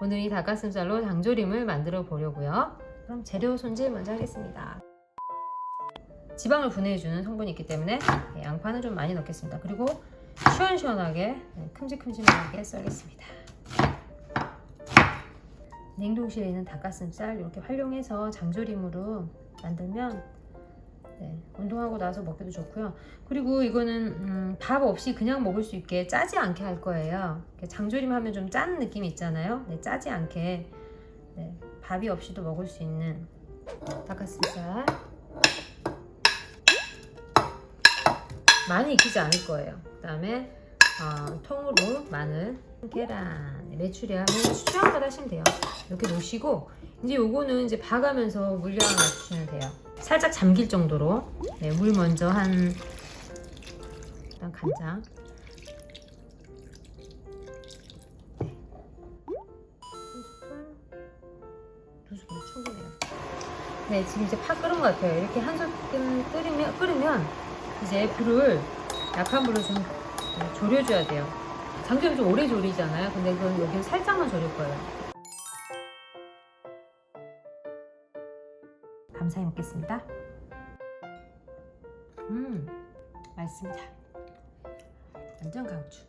오늘 이 닭가슴살로 장조림을 만들어 보려고요. 그럼 재료 손질 먼저 하겠습니다. 지방을 분해해주는 성분이 있기 때문에 네, 양파는 좀 많이 넣겠습니다. 그리고 시원시원하게 네, 큼직큼직하게 썰겠습니다. 냉동실에 있는 닭가슴살 이렇게 활용해서 장조림으로 만들면 네, 운동하고 나서 먹기도 좋고요. 그리고 이거는 음, 밥 없이 그냥 먹을 수 있게 짜지 않게 할 거예요. 장조림 하면 좀 짠 느낌이 있잖아요. 네, 짜지 않게 네, 밥이 없이도 먹을 수 있는 닭가슴살 많이 익히지 않을 거예요. 그 다음에 어, 통으로 마늘, 계란, 뭐 수저한 하시면 돼요. 이렇게 놓으시고 이제 요거는 이제 봐가면서 물량을 맞추시면 돼요. 살짝 잠길 정도로 네, 물 먼저 한 일단 간장 네. 한 스푼 두 스푼 충분해요. 네 지금 이제 파 끓은 것 같아요. 이렇게 한 스푼 끓이면 끓으면 이제 불을 약한 불로 좀 졸여줘야 돼요. 장조림 좀 오래 졸이잖아요. 근데 그건 여기는 살짝만 졸일 거예요. 감사히 먹겠습니다. 음, 맛있습니다. 완전 강추.